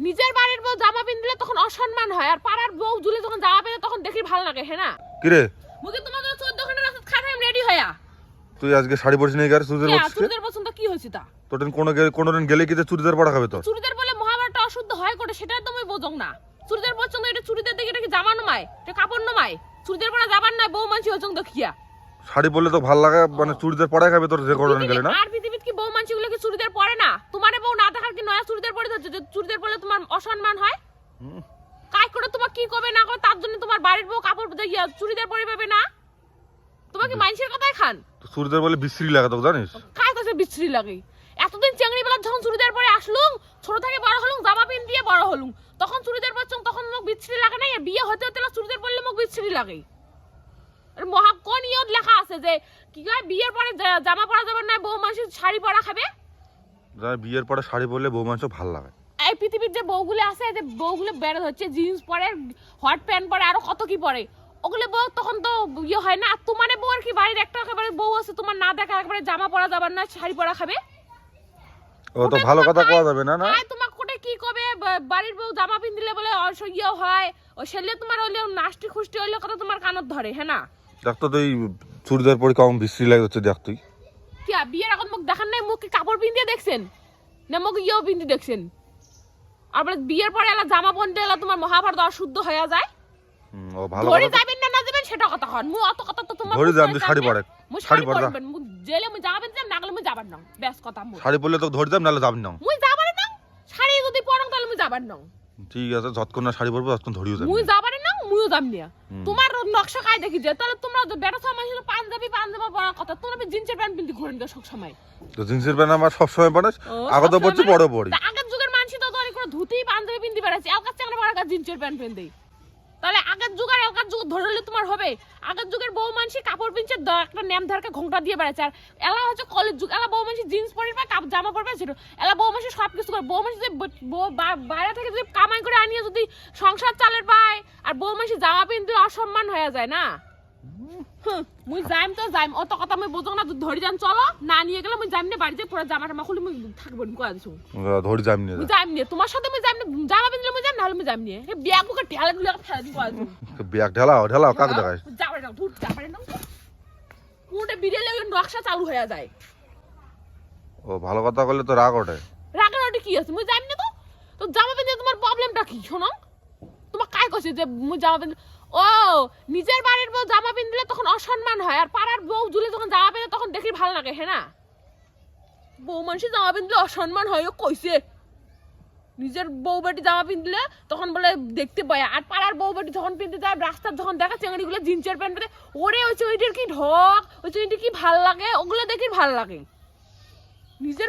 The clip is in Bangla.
নিজের বাড়ির বউ জামা পিনলে তখন অসম্মান হয় আর পাড়ার বউ জুলে যখন জামা পিনে তখন দেখি ভালো লাগে হ্যাঁ না? কিরে? মুখে তোমার তো চোদ্দ ঘণ্টা রাস্তা খাটাই রেডি হইয়া। তুই আজকে শাড়ি পরিস নাই গারে চুড়িদার কে, পরছিস চুড়িদার পছন্দ কি হয়েছে তা? তোর দিন কোনো কোনো দিন গেলে কি চুড়িদার পরা খাবে তোর? চুড়িদার বলে মহাভারতটা অশুদ্ধ হয় করে সেটা তো আমি বোঝং না। চুড়িদার পছন্দ এটা চুড়িদার দেখে এটা কি জামা নমায়? এটা কাপড় নমায়? চুড়িদার পরা যাবার নয় বউ মানছি হচং দেখিয়া। শাড়ি পরলে তো ভালো লাগে মানে চুড়িদার পরাই খাবে তোর যে কোনো গেলে না? আর পৃথিবীতে বউ কি চুড়িদার পরে না? তোমার বউ না দেখার কি নয়া চুড়িদার পরে যাচ্ছে যে চুড়িদার পরলে তোমার অসম্মান হয়। কাজ করে তোমার কি করবে না করবে? তার জন্য তোমার বাড়ির বউ কাপড় চুড়িদার পরে পাবে না? তোমার কি মানুষের কথাই খান? তো চুড়িদার বলে বিশ্রী লাগে তোকে জানিস? কাজ কাছে বিচ্ছিরি লাগে? এতদিন চেংড়ি বেলা যখন চুড়িদার পরে আসলুম ছোট থেকে বড় হলুম জামা পিন দিয়ে বড় হলুম তখন চুড়িদার পরছং তখন মুখ বিচ্ছিরি লাগে না বিয়ে হতে হতে চুড়িদার পরলে মুখ বিচ্ছিরি লাগে। ইয়ত লেখা আছে যে কি কয় বিয়ের পরে জামা পরা যাবে না বউ মানুষের শাড়ি পরা খাবে? যারা বিয়ের পরে শাড়ি পরলে বউ মানুষ ভালো লাগে। এই পৃথিবীর যে বউগুলো আছে যে বউগুলো বের হচ্ছে জিন্স পরে হট প্যান্ট পরে আরও কত কি পরে ওগুলো বউ তখন তো ইয়ে হয় না। আর তোমার বউ আর কি বাড়ির একটা একেবারে বউ আছে তোমার না দেখা একেবারে জামা পরা যাবার না শাড়ি পরা খাবে? ও তো ভালো কথা কোয়া যাবে না না? তোমার কোটে কি কবে বাড়ির বউ জামা পিন দিলে বলে অসহ্য হয় ও সেলে তোমার হইলে নাস্তি খুষ্টি হইলে কথা তোমার কানত ধরে হ্যাঁ না? দেখ তো তুই চুড়িদার পরে কেমন বিশ্রী লাগে হচ্ছে দেখ তুই কি বিয়ের এখন মুখ দেখান নাই? মুখে কাপড় দেখছেন? না মুখ ইয়েও দেখছেন? বিয়ের পরে এলা জামা এলা তোমার মহাভারত অশুদ্ধ হয়ে যায়। ও ভালো ধরে যাবেন না না যাবেন সেটা কথা হন মু অত কথা তো তোমার ধরে তুই শাড়ি। পরে। মু শাড়ি পরে। মু জেলে মু যাবেন না গেলে মু যাবার না। বেশ কথা মু। শাড়ি পরলে তো ধরে যাম নাহলে যাবি না। মুই যাবার না। শাড়ি যদি পরং তাহলে মু যাবার না। ঠিক আছে যতক্ষণ না শাড়ি পরবো ততক্ষণ ধরিও যাবি। মুই যাবারে মুইও যাম নিয়া। তোমার নকশা কাই দেখি যে তাহলে তোমরা তো বেটা সময় ছিল পাঞ্জাবি পাঞ্জাবি পরার কথা তোমরা জিন্সের প্যান্ট পিনতে ঘুরেন গা সব সময় তো জিন্সের প্যান্ট আমার সবসময় সময় পরাস আগে তো বড় পড়ছি মানে- বড় আগের যুগের মানুষ তো অনেক করে ধুতি পাঞ্জাবি পিনতে বেড়াচ্ছে এলকার চাংড়া পরা জিন্সের প্যান্ট পিনতে তাহলে আগের যুগ আর এলকার যুগ ধরলে তোমার হবে। আগের যুগের বউ মানুষ কাপড় পিনছে একটা ন্যাম ধারকে ঘোংটা দিয়ে বেড়াচ্ছে। আর এলা হচ্ছে কলেজ যুগ। এলা বউ মানুষ জিন্স পরে বা জামা পরবে ছিল। এলা বউ মানুষ সব কিছু করে। বউ মানুষ যদি বাইরে থেকে যদি কামাই করে আনিয়ে যদি সংসার চালের পায়, আর বউ মানুষ জামা পিনতে অসম্মান হয়ে যায় না? মুই যাইম তো যাইম। অত কথা মুই বোঝো না ধরে যান চলো। না নিয়ে গেলে মুই যাইম না বাড়িতে পুরো জামা টামা খুলে মুই থাকব নি কয়া দিছো ধরি না যাইম নিয়ে তোমার সাথে মুই যাইম না জামা পিনলে মুই যাইম মুই যাইম হে বুকে ফেলা দিই কয়া দিছো ব্যাগ ঢেলাও ঢেলাও কাক দেখাস যাবে না ধুর যাবে না বিড়েলে ওই নকশা চালু হয়ে যায়। ও ভালো কথা বললে তো রাগ ওঠে রাগারাগি কি আছে মুই যাইম না তো? তো জামা পিনলে তোমার প্রবলেমটা কি শোনো কাই যে মুই জামা পিন? ও, নিজের বাড়ির বউ জামা পিনলে তখন অসম্মান হয়, আর পাড়ার বউ জুলে যখন জামা তখন দেখি ভালো লাগে হ্যাঁ না? বউ জামা পিনলে অসম্মান হয়, ও কইছে। নিজের বউ বেটি জামা পিনলে তখন বলে দেখতে পায়, আর পাড়ার বউ বেটি যখন পিনতে যায়, রাস্তার যখন দেখা চেঙ্গড়ি গুলো জিন্সের প্যান্ট পরে ওরে, ওই চুইটির কি ঢক, ওই চুইটি কি ভালো লাগে, ওগুলো দেখি ভালো লাগে। নিজের